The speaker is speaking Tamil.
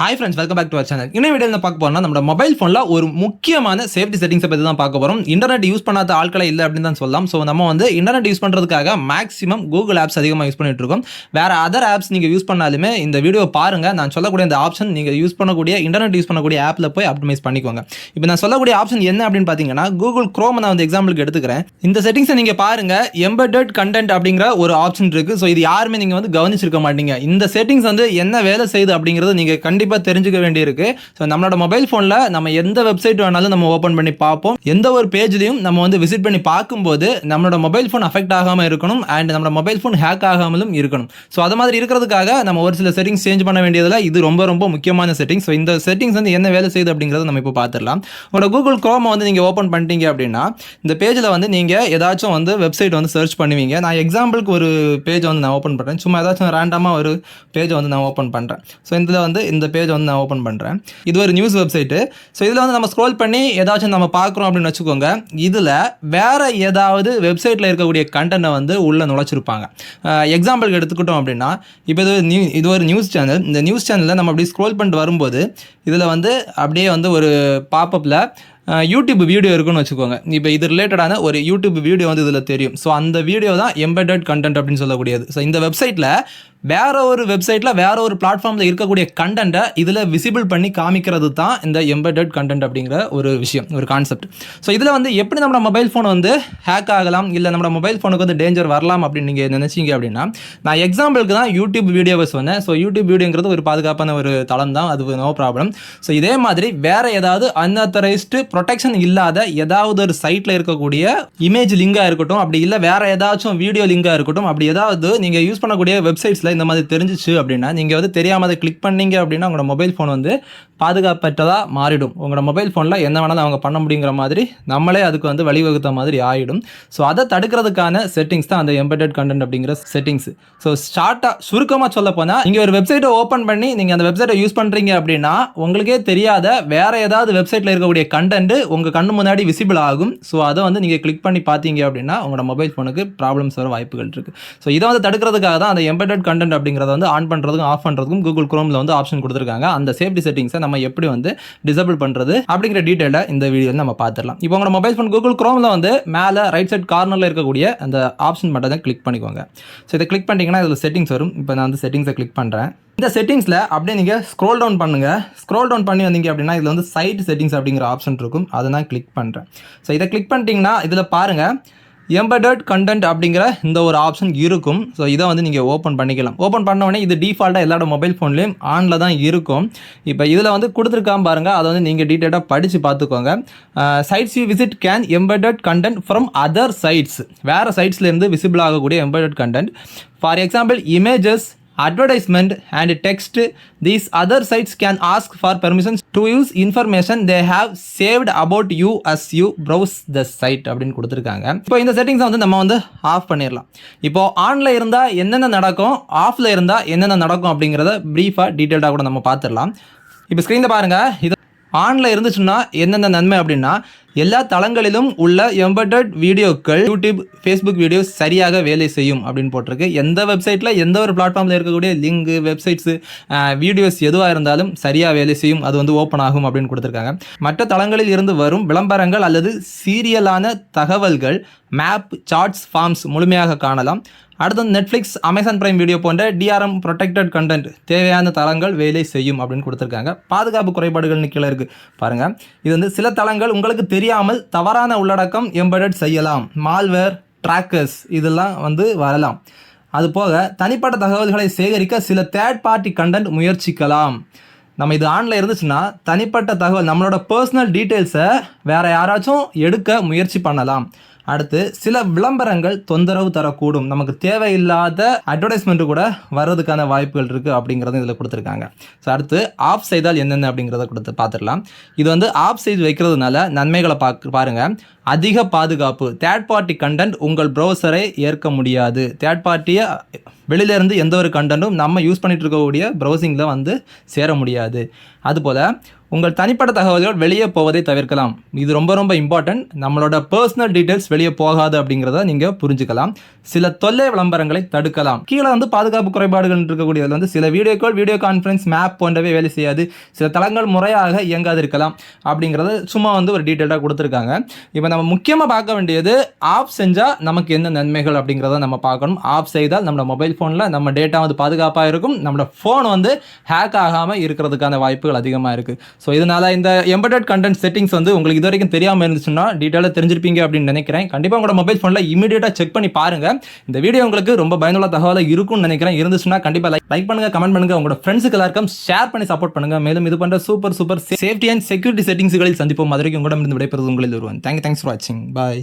Hi friends welcome back to our channel இன்னும் வீடியோ பார்க்க போறோம்னா நம்ம மொபைல் ஃபோனில் ஒரு முக்கியமான சேஃப்டி செட்டிங்ஸை பற்றி தான் பார்க்க போகிறோம் இன்டர்நெட் யூஸ் பண்ணாத ஆட்களை இல்லை அப்படின்னு தான் சொல்லலாம். ஸோ நம்ம வந்து இன்டர்நெட் யூஸ் பண்ணுறதுக்காக மேக்ஸிமம் கூகுள் ஆப்ஸ் அதிகமாக யூஸ் பண்ணிட்டு இருக்கோம். வேறு அதர் ஆப்ஸ் நீங்கள் யூஸ் பண்ணாலுமே இந்த வீடியோ பாருங்கள் நான் சொல்லக்கூடிய இந்த ஆப்ஷன் நீங்கள் யூஸ் பண்ணக்கூடிய இன்டர்நெட் யூஸ் பண்ணக்கூடிய ஆப்பில் போய் ஆப்டிமைஸ் பண்ணிக்கோங்க. இப்போ நான் சொல்லக்கூடிய ஆப்ஷன் என்ன அப்படின்னு பார்த்தீங்கன்னா கூகுள் க்ரோம் நான் வந்து எக்ஸாம்பிளுக்கு எடுத்துக்கிறேன். இந்த செட்டிங்ஸை நீங்கள் பாருங்கள் எம்பெடட் கண்டென்ட் அப்படிங்கிற ஒரு ஆப்ஷன் இருக்குது ஸோ இது யாருமே நீங்கள் வந்து கவனிச்சிருக்க மாட்டீங்க. இந்த செட்டிங்ஸ் வந்து என்ன வேலை செய்யுது அப்படிங்கிறது நீங்கள் கண்டிப்பாக தெரிஞ்சுக்க வேண்டியிருக்கு. ஸோ நம்மளோட மொபைல் ஃபோனில் நம்ம எந்த வெப்சைட் வேணாலும் நம்ம ஓப்பன் பண்ணி பார்ப்போம். எந்த ஒரு பேஜ்லையும் நம்ம வந்து விசிட் பண்ணி பார்க்கும்போது நம்மளோட மொபைல் ஃபோன் அஃபெக்ட் ஆகாமல் இருக்கணும் அண்ட் நம்மளோட மொபைல் ஃபோன் ஹேக் ஆகாமலும் இருக்கணும். ஸோ அது மாதிரி இருக்கிறதுக்காக நம்ம ஒரு சில செட்டிங்ஸ் சேஞ்ச் பண்ண வேண்டியதில் இது ரொம்ப ரொம்ப முக்கியமான செட்டிங்ஸ் ஸோ இந்த செட்டிங்ஸ் வந்து என்ன வேலை செய்யுது அப்படிங்கிறத நம்ம இப்போ பார்த்துடலாம். உங்களோட கூகுள் க்ரோமை வந்து நீங்கள் ஓப்பன் பண்ணிட்டீங்க அப்படின்னா இந்த பேஜில் வந்து நீங்கள் ஏதாச்சும் வந்து வெப்சைட் வந்து சர்ச் பண்ணுவீங்க. நான் எக்ஸாம்பிளுக்கு ஒரு பேஜ் வந்து நான் ஓப்பன் பண்ணுறேன் சும்மா ஏதாச்சும் ரேண்டமாக ஒரு பேஜை வந்து நான் ஓப்பன் பண்ணுறேன் ஸோ இதில் வந்து இந்த பேஜ் வந்து நான் ஓப்பன் பண்ணுறேன் இது ஒரு நியூஸ் வெப்சைட்டு ஸோ இதில் வந்து நம்ம ஸ்க்ரோல் பண்ணி ஏதாச்சும் நம்ம பார்க்குறோம் அப்படின்னு வச்சுக்கோங்க. இதில் வேற ஏதாவது வெப்சைட்டில் இருக்கக்கூடிய கண்டென்ட்டை வந்து உள்ளே நுழைச்சிருப்பாங்க. எக்ஸாம்பிளுக்கு எடுத்துக்கிட்டோம் அப்படின்னா இப்போ இது நியூ இது ஒரு நியூஸ் சேனல் இந்த நியூஸ் சேனலில் நம்ம அப்படியே ஸ்க்ரோல் பண்ணிட்டு வரும்போது இதில் வந்து அப்படியே வந்து ஒரு பாப்பப்பில் யூடியூப் வீடியோ இருக்குன்னு வச்சுக்கோங்க. இப்போ இது ரிலேட்டடான ஒரு யூடியூப் வீடியோ வந்து இதில் தெரியும். ஸோ அந்த வீடியோ தான் எம்பெடட் கண்டென்ட் அப்படின்னு சொல்லக்கூடியது. ஸோ இந்த வெப்சைட்டில் வேற ஒரு வெப்சைட்டில் வேற ஒரு பிளாட்ஃபார்மில் இருக்கக்கூடிய கண்டென்ட்டை இதில் விசிபிள் பண்ணி காமிக்கிறது தான் இந்த எம்பெடட் கண்டென்ட் அப்படிங்கிற ஒரு விஷயம் ஒரு கான்செப்ட் ஸோ இதில் வந்து எப்படி நம்ம மொபைல் ஃபோன் வந்து ஹேக் ஆகலாம் இல்லை நம்ம மொபைல் ஃபோனுக்கு வந்து டேஞ்சர் வரலாம் அப்படின்னு நீங்கள் நினச்சிங்க அப்படின்னா நான் எக்ஸாம்பிளுக்கு தான் யூடியூப் வீடியோஸ் வந்தேன். ஸோ யூடியூப் வீடியோங்கிறது ஒரு பாதுகாப்பான ஒரு தளம் தான் அது நோ ப்ராப்ளம் ஸோ இதே மாதிரி வேற ஏதாவது அன்அத்தரைஸ்டு ப்ரொடெக்ஷன் இல்லாத ஏதாவது ஒரு சைட்டில் இருக்கக்கூடிய இமேஜ் லிங்காக இருக்கட்டும் அப்படி இல்லை வேற ஏதாச்சும் வீடியோ லிங்காக இருக்கட்டும் அப்படி ஏதாவது நீங்கள் யூஸ் பண்ணக்கூடிய வெப்சைட்ஸில் இந்த மாதிரி தெரிஞ்சிச்சு அப்படின்னா நீங்கள் வந்து தெரியாமல் அதை கிளிக் பண்ணீங்க அப்படின்னா உங்களோட மொபைல் ஃபோன் வந்து பாதுகாப்பற்றதாக மாறிடும். உங்களோட மொபைல் ஃபோனில் என்ன வேணாலும் அவங்க பண்ண முடியுங்கிற மாதிரி நம்மளே அதுக்கு வந்து வழிவகுத்த மாதிரி ஆகிடும் ஸோ அதை தடுக்கிறதுக்கான செட்டிங்ஸ் தான் அந்த எம்பெட்டட் கண்டென்ட் அப்படிங்கிற செட்டிங்ஸ் ஸோ ஷார்ட்டாக சுருக்கமாக சொல்ல போனால் நீங்கள் ஒரு வெப்சைட்டை ஓப்பன் பண்ணி நீங்கள் அந்த வெப்சைட்டை யூஸ் பண்ணுறீங்க அப்படின்னா உங்களுக்கே தெரியாத வேற ஏதாவது வெப்சைட்டில் இருக்கக்கூடிய கண்டென்ட் உங்கள் கண்ணு முன்னாடி விசிபிள் ஆகும். ஸோ அதை வந்து நீங்கள் கிளிக் பண்ணி பார்த்தீங்க அப்படின்னா உங்களோட மொபைல் ஃபோனுக்கு ப்ராப்ளம்ஸ் வர வாய்ப்புகள் இருக்குது ஸோ இதை வந்து தடுக்கிறதுக்காக தான் அந்த எம்பெட்டட் கண்டென்ட் அப்படிங்கிறத வந்து ஆன் பண்ணுறதுக்கும் ஆஃப் பண்ணுறதுக்கும் கூகுள் குரோமில் வந்து ஆப்ஷன் கொடுத்துருக்காங்க. அந்த சேஃப்டி செட்டிங்ஸை நம்ம எப்படி வந்து டிசபிள் பண்ணுறது அப்படிங்கிற டீட்டெயிலை இந்த வீடியோ நம்ம பார்த்துடலாம். இப்போ உங்களோட மொபைல் ஃபோன் கூகுள் க்ரோமில் வந்து மேலே ரைட் சைட் கார்னரில் இருக்கக்கூடிய அந்த ஆப்ஷன் மட்டும் தான் கிளிக் பண்ணிக்கோங்க. ஸோ இதை கிளிக் பண்ணிட்டீங்கன்னா இதில் செட்டிங்ஸ் வரும். இப்போ நான் வந்து செட்டிங்ஸை கிளிக் பண்ணுறேன் இந்த செட்டிங்ஸில் அப்படியே நீங்கள் ஸ்க்ரோல் டவுன் பண்ணுங்கள் ஸ்க்ரோல் டவுன் பண்ணி வந்தீங்க அப்படின்னா இதில் வந்து சைட் செட்டிங்ஸ் அப்படிங்கிற ஆப்ஷன் இருக்கும். அதை நான் கிளிக் பண்ணுறேன் ஸோ இதை கிளிக் பண்ணிட்டீங்கன்னா இதில் பாருங்கள் எம்பெடட் கண்டென்ட் அப்படிங்கிற இந்த ஒரு ஆப்ஷன் இருக்கும். ஸோ இதை வந்து நீங்கள் ஓப்பன் பண்ணிக்கலாம். ஓப்பன் பண்ண உடனே இது டிஃபால்ட்டாக எல்லாரோட மொபைல் ஃபோன்லேயும் ஆனில் தான் இருக்கும். இப்போ இதில் வந்து கொடுத்துருக்காம பாருங்கள் அதை வந்து நீங்கள் டீட்டெயிலாக படித்து பார்த்துக்கோங்க. Sites you visit can embedded content from other sites வேறு சைட்ஸ்லேருந்து விசிபிள் ஆகக்கூடிய embedded content for example images advertisement and text. These other sites can ask for permissions to use information they have saved about you as you browse the site அப்படின்னு கொடுத்துருக்காங்க. இப்போ இந்த செட்டிங்ஸை வந்து நம்ம வந்து ஆஃப் பண்ணிடலாம் இப்போ ஆனில் இருந்தால் என்னென்ன நடக்கும் ஆஃபில் இருந்தால் என்னென்ன நடக்கும் அப்படிங்கிறத ப்ரீஃபாக டீட்டெயில்டாக கூட நம்ம பார்த்துடலாம் இப்போ ஸ்க்ரீனில் பாருங்கள் இது ஆனில் இருந்துச்சுன்னா எந்தெந்த நன்மை அப்படின்னா எல்லா தளங்களிலும் உள்ள எம்பர்டட் வீடியோக்கள் யூடியூப் ஃபேஸ்புக் வீடியோஸ் சரியாக வேலை செய்யும் அப்படின்னு போட்டிருக்கு. எந்த வெப்சைட்டில் எந்த ஒரு பிளாட்ஃபார்மில் இருக்கக்கூடிய லிங்கு வெப்சைட்ஸு வீடியோஸ் எதுவாக இருந்தாலும் சரியாக வேலை செய்யும் அது வந்து ஓப்பன் ஆகும் அப்படின்னு கொடுத்துருக்காங்க. மற்ற தளங்களில் இருந்து வரும் விளம்பரங்கள் அல்லது சீரியலான தகவல்கள் மேப் சார்ட்ஸ் ஃபார்ம்ஸ் முழுமையாக காணலாம். அடுத்து நெட்ஃப்ளிக்ஸ் அமேசான் பிரைம் வீடியோ போன்ற டிஆர்எம் ப்ரொடெக்டட் கண்டென்ட் தேவையான தளங்கள் வேலை செய்யும் அப்படின்னு கொடுத்துருக்காங்க. பாதுகாப்பு குறைபாடுகள்னு கீழே இருக்குது பாருங்கள் இது வந்து சில தளங்கள் உங்களுக்கு தெரியாமல் தவறான உள்ளடக்கம் எம்பெடட் செய்யலாம். மால்வேர் ட்ராக்கர்ஸ் இதெல்லாம் வந்து வரலாம். அது போக தனிப்பட்ட தகவல்களை சேகரிக்க சில தேர்ட் பார்ட்டி கண்டென்ட் முயற்சிக்கலாம். நம்ம இது ஆனில் இருந்துச்சுன்னா தனிப்பட்ட தகவல் நம்மளோட பர்சனல் டீட்டெயில்ஸை வேறு யாராச்சும் எடுக்க முயற்சி பண்ணலாம். அடுத்து சில விளம்பரங்கள் தொந்தரவு தரக்கூடும். நமக்கு தேவையில்லாத அட்வர்டைஸ்மெண்ட் கூட வர்றதுக்கான வாய்ப்புகள் இருக்குது அப்படிங்கிறது இதில் கொடுத்துருக்காங்க. ஸோ அடுத்து ஆஃப் செய்தால் என்னென்ன அப்படிங்கிறத கொடுத்து பார்த்துடலாம். இது வந்து ஆஃப் செய்து வைக்கிறதுனால நன்மைகளை பார்க்க பாருங்கள் அதிக பாதுகாப்பு தேர்ட் பார்ட்டி கண்டென்ட் உங்கள் ப்ரௌசரை ஏற்க முடியாது. தேர்ட் பார்ட்டியை வெளியிலேருந்து எந்த ஒரு கண்டென்ட்டும் நம்ம யூஸ் பண்ணிட்டு இருக்கக்கூடிய ப்ரௌசிங்கில் வந்து சேர முடியாது. அதுபோல் உங்கள் தனிப்பட்ட தகவல்கள் வெளியே போவதை தவிர்க்கலாம். இது ரொம்ப ரொம்ப இம்பார்ட்டன்ட் நம்மளோட பர்சனல் டீட்டெயில்ஸ் வெளியே போகாது அப்படிங்கிறத நீங்கள் புரிஞ்சுக்கலாம். சில தொல்லை விளம்பரங்களை தடுக்கலாம். கீழே வந்து பாதுகாப்பு குறைபாடுகள் இருக்கக்கூடியதில் வந்து சில video call video conference map போன்றவை வேலை செய்யாது. சில தளங்கள் முறையாக இயங்காது இருக்கலாம் அப்படிங்கிறத சும்மா வந்து ஒரு டீட்டெயிலாக கொடுத்துருக்காங்க. இப்போ நம்ம முக்கியமாக பார்க்க வேண்டியது ஆஃப் செஞ்சால் நமக்கு என்ன நன்மைகள் அப்படிங்கிறத நம்ம பார்க்கணும். ஆஃப் செய்தால் நம்ம மொபைல் ஃபோனில் நம்ம டேட்டா வந்து பாதுகாப்பாக இருக்கும். நம்மளோட ஃபோன் வந்து ஹேக் ஆகாமல் இருக்கிறதுக்கான வாய்ப்புகள் அதிகமாக இருக்குது ஸோ இதனால் இந்த எம்பர்டட் கண்டென்ட் செட்டிங்ஸ் வந்து உங்களுக்கு இது வரைக்கும் தெரியாமல் இருந்துச்சுன்னா டீட்டெயிலாக தெரிஞ்சிருப்பீங்க அப்படின்னு நினைக்கிறேன். கண்டிப்பாக உங்களோட மொபைல் ஃபோனில் இமீடியட்டாக செக் பண்ணி பாருங்கள் இந்த வீடியோ உங்களுக்கு ரொம்ப பயனுள்ள தகவலாக இருக்கும்னு நினைக்கிறேன். இருந்துச்சுன்னா கண்டிப்பாக லைக் லைக் பண்ணுங்கள் கமெண்ட் பண்ணுங்கள் உங்களோட ஃப்ரெண்ட்ஸுக்கு எல்லாருக்கும் ஷேர் பண்ணி சப்போர்ட் பண்ணுங்கள் மேலும் இது பண்ணுற super super safety and security செட்டிங்ஸ்களில் சந்திப்போம். அது உங்களிடம் இருந்து விடைபெறுவது உங்களில் ஒருவன். தேங்க் தேங்க்ஸ் ஃபார் வாட்சிங் பாய்